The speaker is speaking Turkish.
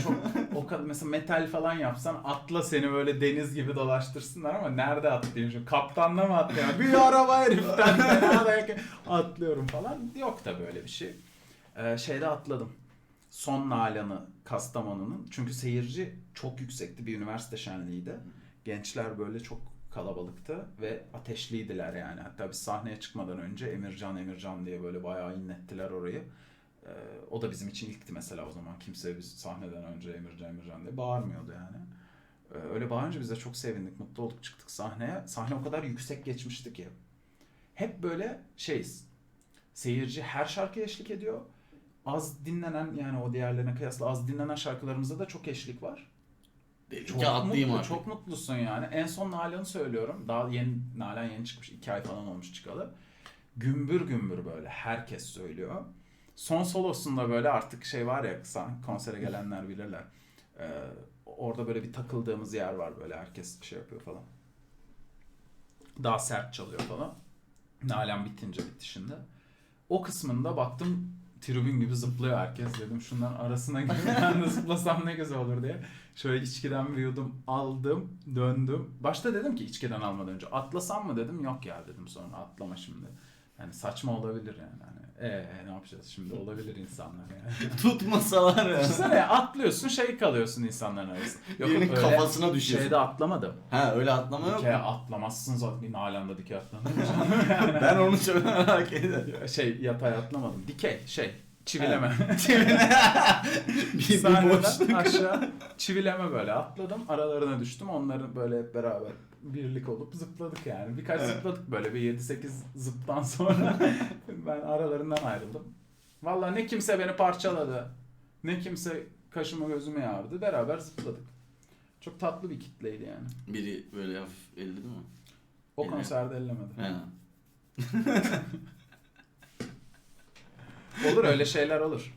çok o kadar mesela metal falan yapsan atla seni böyle deniz gibi dolaştırsınlar ama nerede atlayayım şimdi? Kaptanla mı atlayayım? Bir araba heriften fena da yakın- atlıyorum falan. Yok da böyle bir şey. Ee, şeyde atladım. Son Nalan'ı Kastamonu'nun. Çünkü seyirci çok yüksekti. Bir üniversite şenliğiydi. Gençler böyle çok kalabalıktı ve ateşliydiler yani. Hatta biz sahneye çıkmadan önce Emircan Emircan diye böyle bayağı inlettiler orayı ee, o da bizim için ilkti mesela o zaman. Kimse biz sahneden önce Emircan Emircan diye bağırmıyordu yani. Ee, öyle bağırınca biz de çok sevindik, mutlu olduk, çıktık sahneye. Sahne o kadar yüksek geçmişti ki. Hep böyle şeyiz. Seyirci her şarkıya eşlik ediyor. Az dinlenen yani o diğerlerine kıyasla az dinlenen şarkılarımızda da çok eşlik var. Çok ki atlayayım mutlu, artık. çok mutlusun yani. En son Nalan'ı söylüyorum. Daha yeni Nalan yeni çıkmış. iki ay falan olmuş çıkalı. Gümbür gümbür böyle herkes söylüyor. Son solosunda böyle artık şey var ya konsere gelenler bilirler. Ee, orada böyle bir takıldığımız yer var böyle herkes şey yapıyor falan. Daha sert çalıyor falan. Nalan bitince bitişinde. O kısmında baktım tribün gibi zıplıyor herkes dedim şunların arasına girip ben de zıplasam ne güzel olur diye. Şöyle içkiden bir yudum aldım döndüm. Başta dedim ki içkiden almadan önce atlasam mı dedim yok ya dedim sonra atlama şimdi. Yani saçma olabilir yani. Hani, ee, ne yapacağız şimdi olabilir insanlar yani. Tutmasalar ya. Düşünsene ya atlıyorsun şey kalıyorsun insanların arasında. Birinin öyle kafasına düşüyorsun. Şeyde atlamadım. Ha öyle atlama yok Dikey mu? atlamazsın zaten. Nalan'da dikey atlanır. Ben onu çok merak ediyorum. şey yatay atlamadım. Dikey şey çivileme. bir, bir Sahneden boşluk. aşağı çivileme böyle atladım. Aralarına düştüm. Onların böyle hep beraber birlik olup zıpladık yani. Birkaç Evet. zıpladık böyle bir 7-8 zıptan sonra ben aralarından ayrıldım. Vallahi ne kimse beni parçaladı. Ne kimse kaşımı gözümü yardı. Beraber zıpladık. Çok tatlı bir kitleydi yani. Biri böyle hafif elledi mi? O konserde ellemedim. He. Olur öyle şeyler olur.